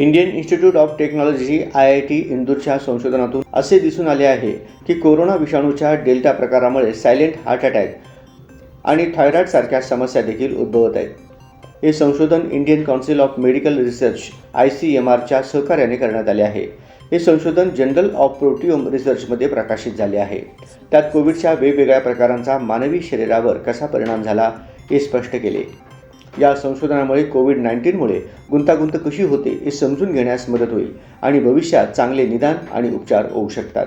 Indian Institute of Technology I I T इंदूरच्या संशोधनातून असे दिसून आले आहे की कोरोना विषाणूच्या डेल्टा प्रकारामुळे सायलेंट हार्ट अटॅक आणि थायरॉईडसारख्या समस्या देखील उद्भवत आहेत. हे संशोधन Indian Council of Medical Research I C M आरच्या सहकार्याने करण्यात आले आहे. हे संशोधन जनरल ऑफ प्रोटिओम रिसर्चमध्ये प्रकाशित झाले आहे. त्यात कोविडच्या वेगवेगळ्या प्रकारांचा मानवी शरीरावर कसा परिणाम झाला हे स्पष्ट केले. या संशोधनामुळे कोविड नाईन्टीनमुळे गुंतागुंत कशी होते हे समजून घेण्यास मदत होईल आणि भविष्यात चांगले निदान आणि उपचार होऊ शकतात.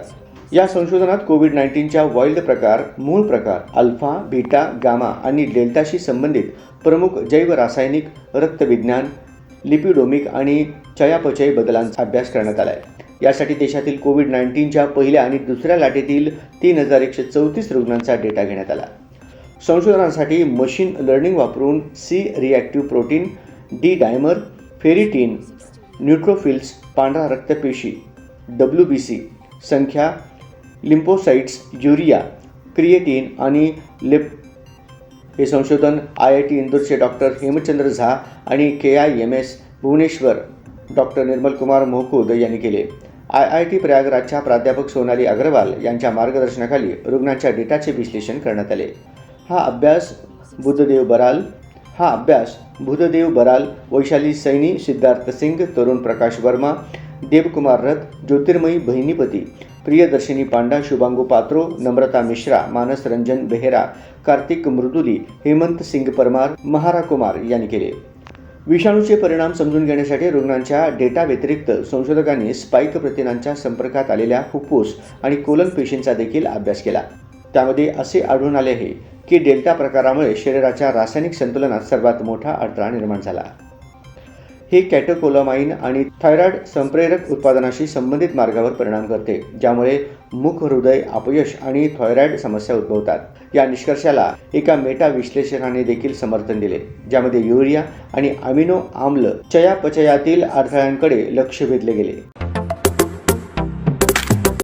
या संशोधनात कोविड नाईन्टीनच्या वाईल्ड प्रकार मूळ प्रकार अल्फा बीटा गामा आणि डेल्टाशी संबंधित प्रमुख जैवरासायनिक रक्तविज्ञान लिपिडोमिक आणि चयापचय बदलांचा अभ्यास करण्यात आला आहे यासाठी देशातील कोविड नाईन्टीनच्या पहिल्या आणि दुसऱ्या लाटेतील तीन हजार एकशे चौतीस रुग्णांचा डेटा घेण्यात आला. संशोधनासाठी मशीन लर्निंग वापरून C reactive protein D dimer ferritin neutrophils पांढरा रक्तपेशी डब्ल्यू बी सी संख्या लिम्पोसाइट्स युरिया क्रिएटिन आणि लेप हे संशोधन आय आय टी इंदूरचे डॉक्टर हेमचंद्र झा आणि K I M S Bhubaneswar doctor Nirmal Kumar Mohakud यांनी केले. आय आय टी प्रयागराजच्या प्राध्यापक सोनाली अग्रवाल यांच्या मार्गदर्शनाखाली रुग्णांच्या डेटाचे विश्लेषण करण्यात आले. हा अभ्यास बुद्धदेव बराल. हा अभ्यास बुधदेव बराल वैशाली सैनी सिद्धार्थ सिंग तरुण प्रकाश वर्मा देवकुमार रथ ज्योतिर्मयी बहिनीपती प्रियदर्शिनी पांडा शुभांगू पात्रो नम्रता मिश्रा मानस रंजन बेहेरा कार्तिक मृदुली हेमंत सिंग परमार महारा कुमार यांनी केले. विषाणूचे परिणाम समजून घेण्यासाठी रुग्णांच्या डेटा व्यतिरिक्त संशोधकांनी स्पाईक प्रथिनांच्या संपर्कात आलेल्या फुफ्फुस आणि कोलन पेशींचा देखील अभ्यास केला. त्यामध्ये असे आढळून आले आहे की डेल्टा प्रकारामुळे शरीराच्या रासायनिक संतुलनात सर्वात मोठा अडथळा निर्माण झाला. हे कॅटोकोलामाइन आणि थायरॉइड संप्रेरक उत्पादनाशी संबंधित मार्गावर परिणाम करते ज्यामुळे मुख हृदय अपयश आणि थायरॉइड समस्या उद्भवतात. या निष्कर्षाला एका मेटा विश्लेषणाने देखील समर्थन दिले ज्यामध्ये युरिया आणि अमिनो आम्ल चयापचयातील अडथळ्यांकडे लक्ष वेधले गेले.